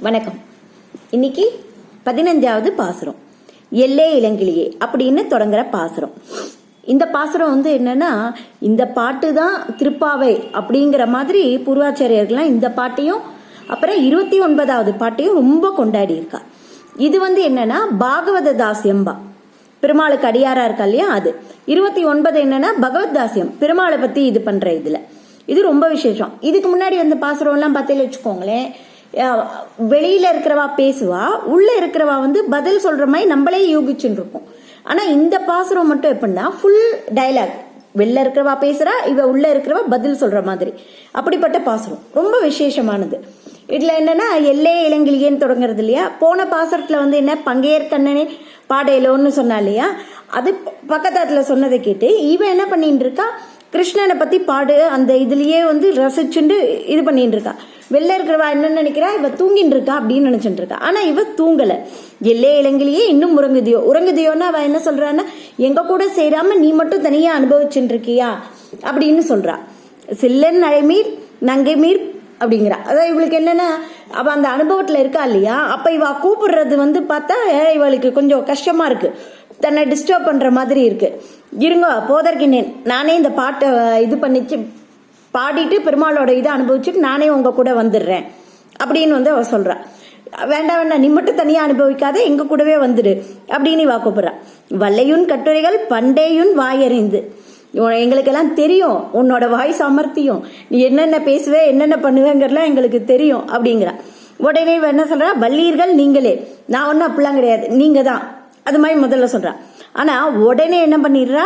வணக்கம். இன்னைக்கு பதினஞ்சாவது பாசுரம். எல்லே இளங்கிளியே அப்படின்னு தொடங்குற பாசுரம். இந்த பாசுரம் வந்து என்னன்னா இந்த பாட்டு தான் திருப்பாவை அப்படிங்கிற மாதிரி பூர்வாச்சாரியர்கள்லாம் இந்த பாட்டையும் அப்புறம் இருபத்தி ஒன்பதாவது பாட்டையும் ரொம்ப கொண்டாடி இருக்கா. இது வந்து என்னன்னா பாகவத தாசியம்பா. பெருமாளுக்கு அடியாரா இருக்கா இல்லையா? அது. இருபத்தி ஒன்பது என்னன்னா பகவத் தாசியம். பெருமாளை பத்தி இது பண்ற இதுல. இது ரொம்ப விசேஷம். இதுக்கு முன்னாடி அந்த பாசுரம் எல்லாம் வச்சுக்கோங்களேன். வெளியில இருக்கிறவா பேசுவா உள்ள இருக்கிறவா வந்து பதில் சொல்ற மாதிரி நம்மளே யூகிச்சுன்னு இருப்போம். ஆனா இந்த பாசுரம் மட்டும் எப்படின்னா ஃபுல் டைலாக் வெளில இருக்கிறவா பேசுறா இவ உள்ள இருக்கிறவா பதில் சொல்ற மாதிரி. அப்படிப்பட்ட பாசுரம். ரொம்ப விசேஷமானது. இதுல என்னன்னா எல்லே இளங்கிலியேன்னு தொடங்குறது இல்லையா? போன பாசரத்தில் வந்து என்ன பங்கையர் கண்ணனே பாடையிலோன்னு சொன்னா இல்லையா? அது பக்கத்தாத்துல சொன்னதை கேட்டு இவன் என்ன பண்ணிட்டு இருக்கா? கிருஷ்ணனை பற்றி பாடு அந்த இதுலேயே வந்து ரசிச்சுண்டு இது பண்ணிட்டு இருக்கா. வெளில இருக்கிறவா என்ன நினைக்கிறா இவ தூங்கின்னு இருக்கா அப்படின்னு நினச்சிட்டு இருக்கா. ஆனால் இவ தூங்கலை. எல்லே இளங்கிலேயே இன்னும் உறங்குதியோ. உறங்குதியோன்னா அவ என்ன சொல்கிறான்னா எங்கள் கூட சேராமல் நீ மட்டும் தனியாக அனுபவிச்சுட்டு இருக்கியா? அப்படின்னு சொல்கிறா சில்லன் நழைமீர் நங்கை மீர் அப்படிங்கிறா. அதான் இவளுக்கு என்னென்னா அவள் அந்த அனுபவத்தில் இருக்கா இல்லையா? அப்போ இவள் கூப்பிடுறது வந்து பார்த்தா இவளுக்கு கொஞ்சம் கஷ்டமாக இருக்குது தன்னை டிஸ்டர்ப் பண்ணுற மாதிரி இருக்குது இருங்க போதற்கினேன் நானே இந்த பாட்டை இது பண்ணிச்சு பாடிட்டு பெருமாளோட இதை அனுபவிச்சுட்டு நானே உங்கள் கூட வந்துடுறேன். அப்படின்னு வந்து அவள் சொல்றா. வேண்டாம் வேண்டாம் நீ மட்டும் தனியாக அனுபவிக்காத எங்க கூடவே வந்துடு அப்படின்னு வா கூப்பிட்றான் வல்லையுன் கட்டுரைகள் பண்டேயுன் வாயறிந்து. எங்களுக்கெல்லாம் தெரியும் உன்னோட வாய் சாமர்த்தியம். நீ என்னென்ன பேசுவே என்னென்ன பண்ணுவேங்கிறலாம் எங்களுக்கு தெரியும் அப்படிங்கிறா. உடனே என்ன சொல்கிறா வள்ளியர்கள் நீங்களே. நான் ஒன்றும் அப்படிலாம் கிடையாது. நீங்கள் தான் அது மாதிரி முதல்ல சொல்றா. ஆனா உடனே என்ன பண்ணிடுறா?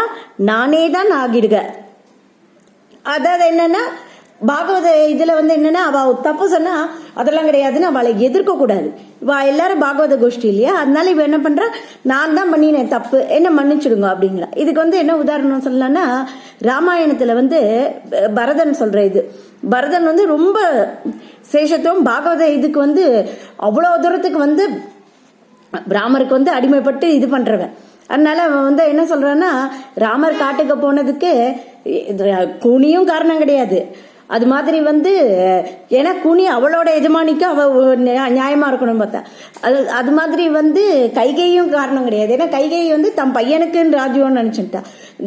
நானே தான் ஆகிடுக. அதாவது என்னன்னா பாகவத இதுல வந்து என்னன்னா அவ தப்பு சொன்னா அதெல்லாம் கிடையாதுன்னு அவளை எதிர்க்க கூடாது. எல்லாரும் பாகவத கோஷ்டி இல்லையா? அதனால இவ என்ன பண்றா? நான் தான் பண்ணினேன் தப்பு. என்ன மன்னிச்சிடுங்க அப்படிங்கிறா. இதுக்கு வந்து என்ன உதாரணம் சொல்லலாம்னா ராமாயணத்துல வந்து பரதன் சொல்ற இது. பரதன் வந்து ரொம்ப சேஷத்துவம் பாகவத இதுக்கு வந்து அவ்வளோ தூரத்துக்கு வந்து ராமருக்கு வந்து அடிமைப்பட்டு இது பண்ணுறவன் அதனால அவன் வந்து என்ன சொல்கிறான்னா ராமர் காட்டுக்கு போனதுக்கு இது குனியும் காரணம் கிடையாது. அது மாதிரி வந்து ஏன்னா குனி அவளோட எஜமானிக்கு அவ நியாயமாக நியாயமா இருக்கணும் பார்த்தா. அது அது மாதிரி வந்து கைகையும் காரணம் கிடையாது. ஏன்னா கைகை வந்து தன் பையனுக்குன்னு ராஜ்யம்னு நினச்சிட்டா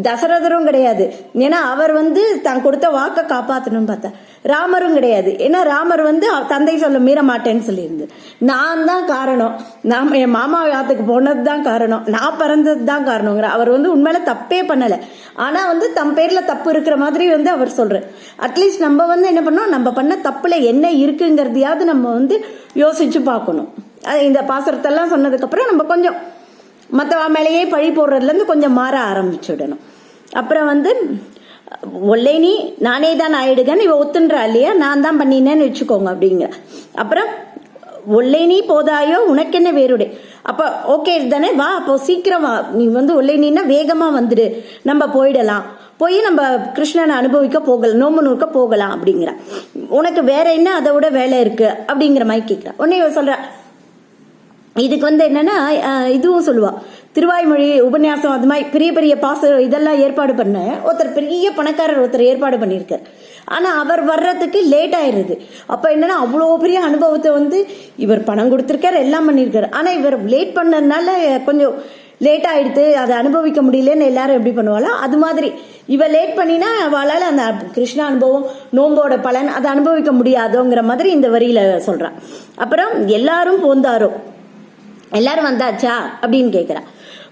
தசரதரும் கிடையாது. ஏன்னா அவர் வந்து தான் கொடுத்த வாக்கை காப்பாற்றணும்னு பார்த்தா. ராமரும் கிடையாது. ஏன்னா ராமர் வந்து தந்தை சொல்ல மீற மாட்டேன்னு சொல்லியிருந்து. நான் தான் காரணம். நான் என் மாமா யாத்துக்கு போனது தான் காரணம். நான் பிறந்தது தான் காரணங்கிற அவர் வந்து உண்மையில தப்பே பண்ணலை. ஆனால் வந்து தம் பேரில் தப்பு இருக்கிற மாதிரி வந்து அவர் சொல்கிறார் அட்லீஸ்ட் நம்ம வந்து என்ன பண்ணோம்? நம்ம பண்ண தப்பில் என்ன இருக்குங்கிறதையாவது நம்ம வந்து யோசிச்சு பார்க்கணும். அது இந்த பாசரத்தெல்லாம் சொன்னதுக்கப்புறம் நம்ம கொஞ்சம் மற்றவா மேலேயே பழி போடுறதுலேருந்து கொஞ்சம் மாற ஆரம்பிச்சுடணும். அப்புறம் வந்து ஒல்லை நீ நானே தான் ஆயிடுகன்னு இவ ஒத்துன்றா இல்லையா? நான் தான் பண்ணினேன்னு வச்சுக்கோங்க அப்படிங்கிற. அப்புறம் ஒல்லை நீ போதாயோ உனக்கென்ன வேறுடை? அப்போ ஓகே தானே வா அப்போ சீக்கிரம் வா. நீ வந்து ஒல்லை நீன்னா வேகமா வந்துடு நம்ம போயிடலாம். போய் நம்ம கிருஷ்ணனை அனுபவிக்க போகலாம் நோம்பு நூற்க போகலாம் அப்படிங்கிற. உனக்கு வேற என்ன? அதை விட வேலை இருக்கு அப்படிங்கிற மாதிரி கேட்குறா உடனே சொல்கிறா இதுக்கு வந்து என்னன்னா இதுவும் சொல்லுவா. திருவாய்மொழி உபன்யாசம் அது மாதிரி பெரிய பெரிய பாச இதெல்லாம் ஏற்பாடு பண்ண ஒருத்தர் பெரிய பணக்காரர் ஒருத்தர் ஏற்பாடு பண்ணியிருக்கார். ஆனால் அவர் வர்றதுக்கு லேட் ஆயிடுது அப்போ என்னென்னா அவ்வளோ பெரிய அனுபவத்தை வந்து இவர் பணம் கொடுத்துருக்கார் எல்லாம் பண்ணியிருக்காரு. ஆனால் இவர் லேட் பண்ணதுனால கொஞ்சம் லேட் ஆகிடுது அதை அனுபவிக்க முடியலன்னு எல்லாரும் எப்படி பண்ணுவாளோ அது மாதிரி. இவ லேட் பண்ணினா அவளால் அந்த கிருஷ்ண அனுபவம் நோம்போட பலன் அதை அனுபவிக்க முடியாதோங்கிற மாதிரி இந்த வரியில் சொல்கிறான் அப்புறம் எல்லாரும் போந்தாரோ? எல்லாரும் வந்தாச்சா? அப்படின்னு கேட்குறா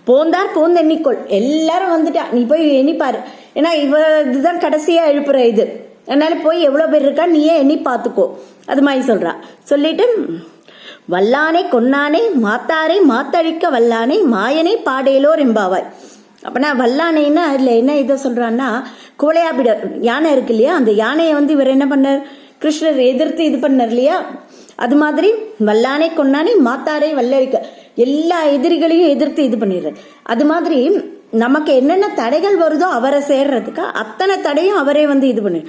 போந்தார் போந்த எண்ணிக்கொள் எல்லாரும் வந்துட்டா நீ போய் எண்ணிப்பாரு. ஏன்னா இவ இதுதான் கடைசியா எழுப்புற இது. அதனால போய் எவ்வளோ பேர் இருக்கா நீயே எண்ணி பார்த்துக்கோ அது மாதிரி சொல்றா. சொல்லிட்டு வல்லானை கொன்னானை மாத்தாரை மாத்தழிக்க வல்லானை மாயனை பாடேலோர் எம்பாவாய் அப்போனா வல்லானைன்னா இல்லை என்ன இதை சொல்றான்னா கோலையாபிட யானை இருக்கு இல்லையா? அந்த யானையை வந்து இவர் என்ன பண்ணார்? கிருஷ்ணர் எதிர்த்து இது பண்ணார் இல்லையா? அது மாதிரி வல்லானை கொன்னானே மாத்தாரை வல்லழிக்க. எல்லா எதிரிகளையும் எதிர்த்து இது பண்ணிடுறாரு அது மாதிரி நமக்கு என்னென்ன தடைகள் வருதோ அவரை சேர்றதுக்கு அத்தனை தடையும் அவரே வந்து இது பண்ணு.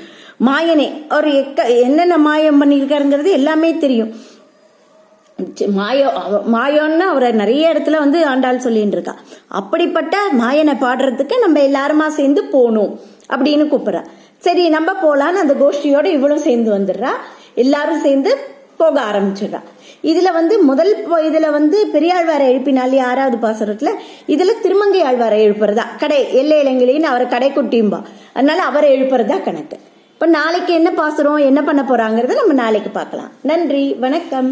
மாயனே அவர் எக்க என்னென்ன மாயம் பண்ணியிருக்காருங்கிறது எல்லாமே தெரியும். மாயோ மாயோன்னு அவரை நிறைய இடத்துல வந்து ஆண்டாள் சொல்லிட்டு இருக்கா அப்படிப்பட்ட மாயனை பாடுறதுக்கு நம்ம எல்லாருமா சேர்ந்து போகணும் அப்படின்னு கூப்பிட்றா. சரி நம்ம போலான்னு அந்த கோஷ்டியோட இவளும் சேர்ந்து வந்துடுறா. எல்லாரும் சேர்ந்து போக ஆரம்பிச்சிடுறான் இதில் வந்து முதல் இதில் வந்து பெரியாழ்வாரை எழுப்பினாலே ஆறாவது பாசுரத்தில் இதில் திருமங்கை ஆழ்வாரை எழுப்புறதா. கடை எல்லை இலங்கையின்னு அவரை கடை கடைக்குட்டியும்பா அதனால அவரை எழுப்புறதா கணக்கு. இப்போ நாளைக்கு என்ன பாசுரம் என்ன பண்ண போகிறாங்கிறத நம்ம நாளைக்கு பார்க்கலாம். நன்றி வணக்கம்.